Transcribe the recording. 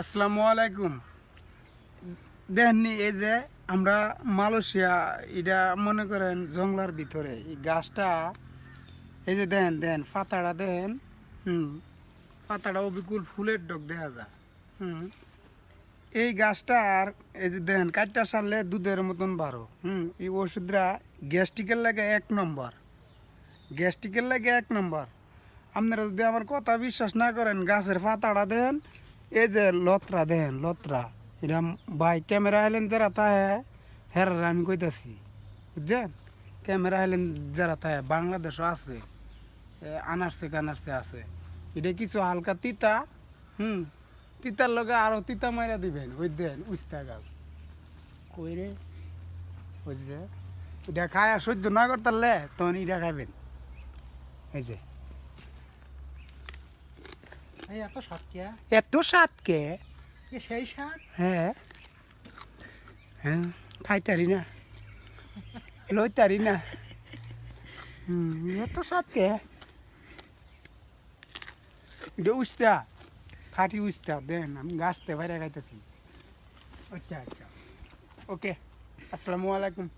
আসসালামু আলাইকুম। দেখনি এই যে আমরা মালয়েশিয়া, এটা মনে করেন জঙ্গলার ভিতরে, এই গাছটা, এই যে দেন দেন পাতাটা দেন হুম, পাতাটা অবিকুল ফুলের ডগ দেখা যায়, হুম। এই গাছটার এই যে দেন কাঠটা সারলে দুধের মতন বারো হুম। এই ওষুধরা গ্যাস্ট্রিকের লাগে এক নম্বর, গ্যাস্ট্রিকের লাগে এক নম্বর। আপনারা যদি আমার কথা বিশ্বাস না করেন, গাছের পাতাটা দেন এই যে লতরা দেন লতরা। এটা ভাই ক্যামেরা আইলেন যারা তাহে হেরার আমি কইতাছি বুঝছেন? ক্যামেরা আইলেন যারা তাহে বাংলাদেশও আছে আনারসে কানারসে আছে। এটা কিছু হালকা তিতা হুম তিতার লগে আরও তিতা মাইরা দিবেন ওই দেন উস্তা গাছ। কই রে? ওই যে এটা খায় সহ্য না করতারলে তখন এটা খাইবেন। এই যে। এত সাতকিয়া এত স্বাদ কে? সেই সাত হ্যাঁ। হ্যাঁ খাইতারি না। লইতারি না। হুম এত স্বাদ কে? এটা উস্তা খাটি উস্তা দেন আমি গাছতে বাইরে খাইতেছি। আচ্ছা আচ্ছা। ওকে আসসালামু আলাইকুম।